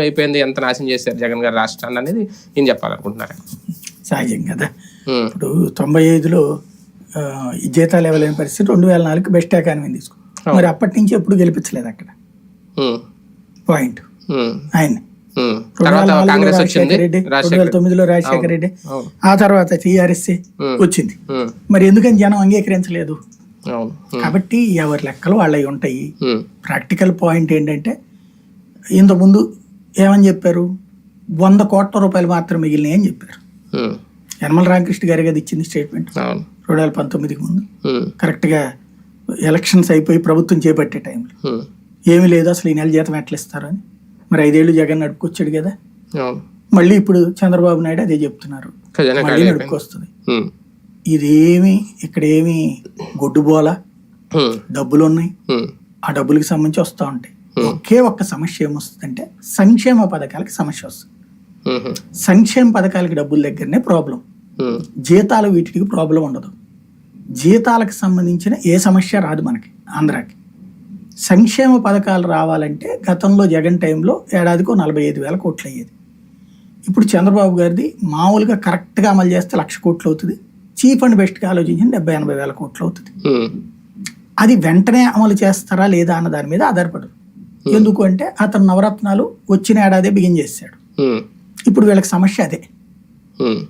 అయిపోయింది ఎంత నాశనం చేశారు జగన్ గారు రాష్ట్రాన్ని అనేది ఏం చెప్పాలనుకుంటున్నారు సహజం కదా. ఇప్పుడు తొంభై ఐదులో ఈ జీతాలు ఇవ్వలేని పరిస్థితి రెండు వేల నాలుగు బెస్ట్ ఎకానమీ తీసుకో మరి అప్పటి నుంచి ఎప్పుడు గెలిపించలేదు అక్కడ? పాయింట్. ఆయన. రెండు వేల తొమ్మిదిలో రాజశేఖర రెడ్డి. ఆ తర్వాత టీఆర్ఎస్ వచ్చింది. మరి ఎందుకని జనం అంగీకరించలేదు? కాబట్టి ఎవరి లెక్కలు వాళ్ళవి ఉంటాయి. ప్రాక్టికల్ పాయింట్ ఏంటంటే ఇంతకుముందు ఏమని చెప్పారు? వంద కోట్ల రూపాయలు మాత్రం మిగిలినాయి అని చెప్పారు. యనమల రామకృష్ణ గారి కదా ఇచ్చింది స్టేట్మెంట్. రెండు వేల పంతొమ్మిదికి ముందు. కరెక్ట్గా ఎలక్షన్స్ అయిపోయి ప్రభుత్వం చేపట్టే టైంలో. ఏమీ లేదు అసలు ఈ నెల జీతం ఎట్లా ఇస్తారు అని. మరి ఐదేళ్ళు జగన్ నడుపుకొచ్చాడు కదా. మళ్ళీ ఇప్పుడు చంద్రబాబు నాయుడు అదే చెప్తున్నారు. మళ్ళీ నడుపుకొస్తుంది. ఇదేమి ఇక్కడ ఏమి గొడ్డుబోల. ఉమ్, డబ్బులు ఉన్నాయి ఆ డబ్బులకి సంబంధించి వస్తూ ఉంటాయి. ఒకే ఒక్క సమస్య ఏమొస్తుందంటే సంక్షేమ పథకాలకి సమస్య వస్తుంది. సంక్షేమ పథకాలకి డబ్బుల దగ్గరనే ప్రాబ్లం. జీతాలు వీటికి ప్రాబ్లం ఉండదు. జీతాలకు సంబంధించిన ఏ సమస్య రాదు మనకి ఆంధ్రాకి. సంక్షేమ పథకాలు రావాలంటే గతంలో జగన్ టైంలో ఏడాదికో నలభై ఐదు వేల కోట్లు అయ్యేది. ఇప్పుడు చంద్రబాబు గారిది మామూలుగా కరెక్ట్గా అమలు చేస్తే లక్ష కోట్లు అవుతుంది. చీప్ అండ్ బెస్ట్గా ఆలోచించిన డెబ్బై ఎనభై వేల కోట్లు అవుతుంది. అది వెంటనే అమలు చేస్తారా లేదా అన్న దాని మీద ఆధారపడదు. ఎందుకు అంటే అతను నవరత్నాలు వచ్చిన ఏడాదే బిగిన్ చేశాడు. ఉమ్, ఇప్పుడు వీళ్ళకి సమస్య అదే. ఉమ్,